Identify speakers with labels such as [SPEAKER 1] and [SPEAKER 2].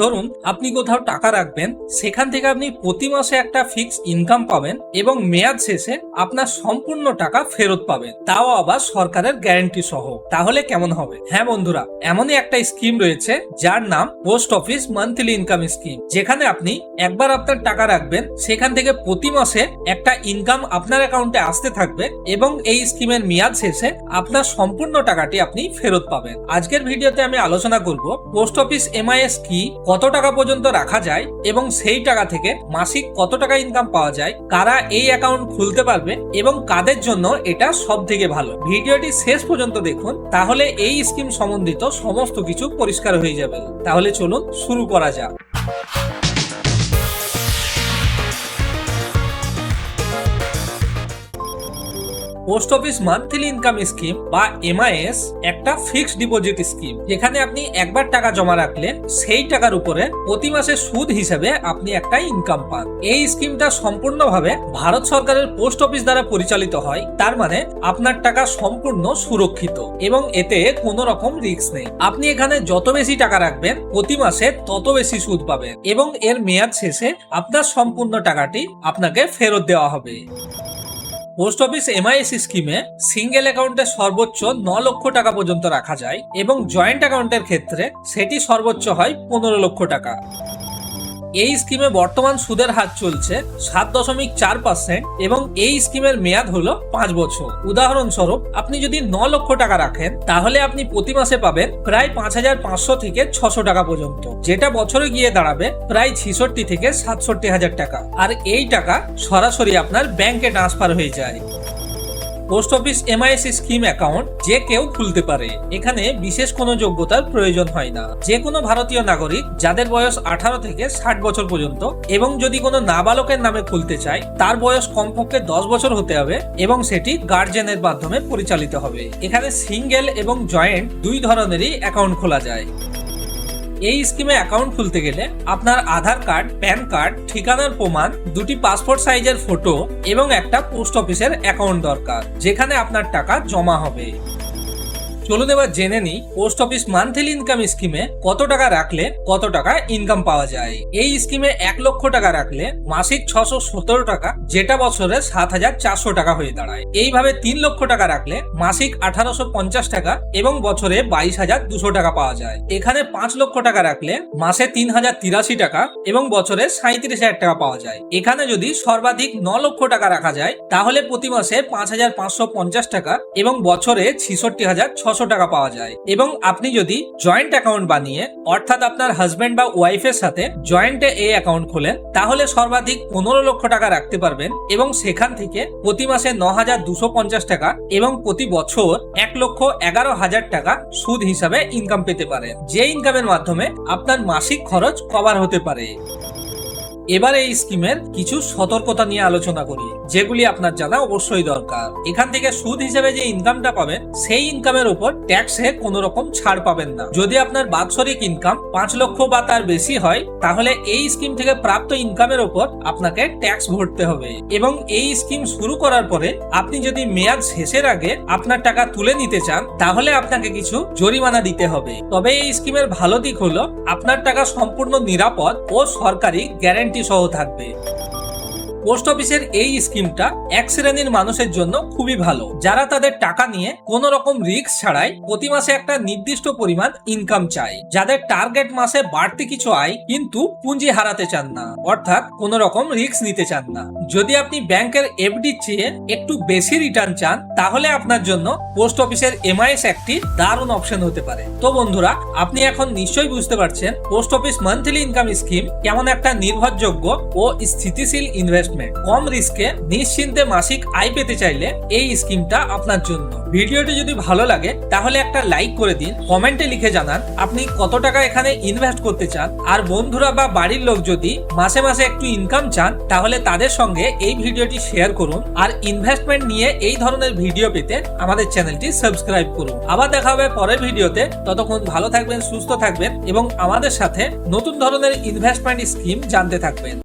[SPEAKER 1] ধরুন, আপনি কোথাও টাকা রাখবেন, সেখান থেকে আপনি প্রতি মাসে একটা ফিক্স ইনকাম পাবেন এবং মেয়াদ শেষে আপনার সম্পূর্ণ টাকা ফেরত পাবেন। তাও আবার সরকারের গ্যারান্টি সহ। তাহলে কেমন হবে? হ্যাঁ বন্ধুরা, এমনই একটা স্কিম রয়েছে, যার নাম post office monthly income scheme যেখানে আপনি একবার আপনার টাকা রাখবেন, সেখান থেকে প্রতি মাসে একটা ইনকাম আপনার অ্যাকাউন্টে আসতে থাকবে এবং এই স্কিমের মেয়াদ শেষে আপনার সম্পূর্ণ টাকাটি আপনি ফেরত পাবেন। আজকের ভিডিওতে আমি আলোচনা করব পোস্ট অফিস এমআইএস কি কত টাকা পর্যন্ত রাখা যায় এবং সেই টাকা থেকে মাসিক কত টাকা ইনকাম পাওয়া যায়, কারা এই অ্যাকাউন্ট খুলতে পারবে এবং কাদের জন্য এটা সব থেকে ভালো। ভিডিওটি শেষ পর্যন্ত দেখুন, তাহলে এই স্কিম সম্বন্ধিত সমস্ত কিছু পরিষ্কার হয়ে যাবে। তাহলে চলুন শুরু করা যাক। Post office monthly income scheme বা এমআইএস একটা ফিক্সড ডিপোজিট স্কিম। যেখানে আপনি একবার টাকা জমা রাখলেন সেই টাকার উপরে প্রতি মাসে সুদ হিসেবে আপনি একটা ইনকাম পান। এই স্কিমটা সম্পূর্ণভাবে ভারত সরকারের পোস্ট অফিস দ্বারা পরিচালিত হয়। তার মানে আপনার টাকা সম্পূর্ণ সুরক্ষিত এবং এতে কোনো রকম রিস্ক নেই। আপনি এখানে যত বেশি টাকা রাখবেন, প্রতি মাসে তত বেশি সুদ পাবেন এবং এর মেয়াদ শেষে আপনার সম্পূর্ণ টাকাটি আপনাকে ফেরত দেওয়া হবে। পোস্ট অফিস এমআইএস স্কিমে সিঙ্গেল অ্যাকাউন্টে সর্বোচ্চ ন লক্ষ টাকা পর্যন্ত রাখা যায় এবং জয়েন্ট অ্যাকাউন্টের ক্ষেত্রে সেটি সর্বোচ্চ হয় পনেরো লক্ষ টাকা। এই স্কিমে বর্তমান সুদের হার চলছে সাত দশমিক চার পার্সেন্ট এবং এই স্কিমের মেয়াদ হলো পাঁচ বছর। উদাহরণস্বরূপ, আপনি যদি ন লক্ষ টাকা রাখেন, তাহলে আপনি প্রতি মাসে পাবেন প্রায় পাঁচ হাজার পাঁচশো থেকে ছশো টাকা পর্যন্ত, যেটা বছরে গিয়ে দাঁড়াবে প্রায় ছিষট্টি থেকে সাতষট্টি হাজার টাকা। আর এই টাকা সরাসরি আপনার ব্যাংকে ট্রান্সফার হয়ে যায়। Post office MIS scheme account যে কেউ খুলতে পারে। এখানে বিশেষ কোনো যোগ্যতার প্রয়োজন হয় না। যে কোনো ভারতীয় নাগরিক যাদের বয়স আঠারো থেকে ষাট বছর পর্যন্ত এবং যদি কোনো নাবালকের নামে খুলতে চায়, তার বয়স কমপক্ষে দশ বছর হতে হবে এবং সেটি গার্জেনের মাধ্যমে পরিচালিত হবে। এখানে সিঙ্গেল এবং জয়েন্ট দুই ধরনেরই অ্যাকাউন্ট খোলা যায়। এই স্কিমে অ্যাকাউন্ট খুলতে গেলে আপনার আধার কার্ড প্যান কার্ড ঠিকানার প্রমাণ, দুটি পাসপোর্ট সাইজের ফটো এবং একটা পোস্ট অফিসের অ্যাকাউন্ট দরকার, যেখানে আপনার টাকা জমা হবে। চলুন এবার জেনে নিই পোস্ট অফিস মান্থলি ইনকাম স্কিমে কত টাকা রাখলে কত টাকা ইনকাম পাওয়া যায়? এই স্কিমে এক লক্ষ টাকা রাখলে মাসিক ছশো সতেরো টাকা, যেটা বছরে সাত হাজার চারশো টাকা হয়ে দাঁড়ায়। এইভাবে তিন লক্ষ টাকা রাখলে মাসিক আঠারোশো পঞ্চাশ টাকা এবং বছরে বাইশ হাজার দুশো টাকা পাওয়া যায়। এখানে পাঁচ লক্ষ টাকা রাখলে মাসে তিন হাজার তিরাশি টাকা এবং বছরে সাঁত্রিশ হাজার টাকা পাওয়া যায়। এখানে যদি সর্বাধিক ন লক্ষ টাকা রাখা যায়, তাহলে প্রতি মাসে পাঁচ হাজার পাঁচশো পঞ্চাশ টাকা এবং বছরে ছিষট্টি হাজার ছশো টাকা পাওয়া যায়। এবং আপনি যদি জয়েন্ট অ্যাকাউন্ট বানিয়ে, অর্থাৎ আপনার হাজব্যান্ড বা ওয়াইফের সাথে জয়েন্টে এই অ্যাকাউন্ট খোলেন, তাহলে সর্বাধিক পনেরো লক্ষ টাকা রাখতে পারবেন এবং সেখান থেকে প্রতি মাসে ন হাজার দুশো পঞ্চাশ টাকা এবং প্রতি বছর এক লক্ষ এগারো হাজার টাকা সুদ হিসাবে ইনকাম পেতে পারেন। যে ইনকামের মাধ্যমে আপনার মাসিক খরচ কভার হতে পারে। এবার এই স্কিমের কিছু সতর্কতা নিয়ে আলোচনা করি, যেগুলি আপনার জানা অবশ্যই দরকার। এখান থেকে সুদ হিসেবে যে ইনকামটা পাবেন, সেই ইনকামের উপর ট্যাক্সে কোনো রকম ছাড় পাবেন না। যদি আপনার বাৎসরিক ইনকাম পাঁচ লক্ষ বা তার বেশি হয়, তাহলে এই স্কিম থেকে প্রাপ্ত ইনকামের উপর আপনাকে ট্যাক্স ভরতে হবে। এবং এই স্কিম শুরু করার পরে আপনি যদি মেয়াদ শেষের আগে আপনার টাকা তুলে নিতে চান, তাহলে আপনাকে কিছু জরিমানা দিতে হবে। তবে এই স্কিমের ভালো দিক হলো, আপনার টাকা সম্পূর্ণ নিরাপদ ও সরকারি গ্যারান্টি সহ থাকবে। পোস্ট অফিসের এই স্কিমটা এক শ্রেণির মানুষের জন্য খুবই ভালো। যারা তাদের টাকা নিয়ে কোন রকম রিস্ক ছাড়াই প্রতি মাসে একটা নির্দিষ্ট পরিমাণ ইনকাম চায়। যাদের টার্গেট মাসে বাড়তি কিছু আয় কিন্তু পুঁজি হারাতে চান না, অর্থাৎ কোন রকম রিস্ক নিতে চান না। যদি আপনি ব্যাংকের এফডি চেয়ে একটু বেশি রিটার্ন চান, তাহলে আপনার জন্য পোস্ট অফিসের এমআইএস একটি দারুণ অপশন হতে পারে। তো বন্ধুরা, আপনি এখন নিশ্চয়ই বুঝতে পারছেন post office monthly income scheme কেমন একটা নির্ভরযোগ্য ও স্থিতিশীল ইনভেস্টমেন্ট কম রিস্কে নিশ্চিন্তে মাসিক আয় পেতে চাইলে এই স্কিমটা আপনার জন্য। ভিডিওটি যদি ভালো লাগে, তাহলে একটা লাইক করে দিন, কমেন্টে লিখে জানান আপনি কত টাকা এখানে ইনভেস্ট করতে চান। আর বন্ধুরা বা বাড়ির লোক যদি মাসে মাসে একটু ইনকাম চান, তাহলে তাদের সঙ্গে এই ভিডিওটি শেয়ার করুন আর ইনভেস্টমেন্ট নিয়ে এই ধরনের ভিডিও পেতে আমাদের চ্যানেলটি সাবস্ক্রাইব করুন। আবার দেখা হবে পরের ভিডিওতে। ততক্ষণ ভালো থাকবেন, সুস্থ থাকবেন এবং আমাদের সাথে নতুন ধরনের ইনভেস্টমেন্ট স্কিম জানতে থাকবেন।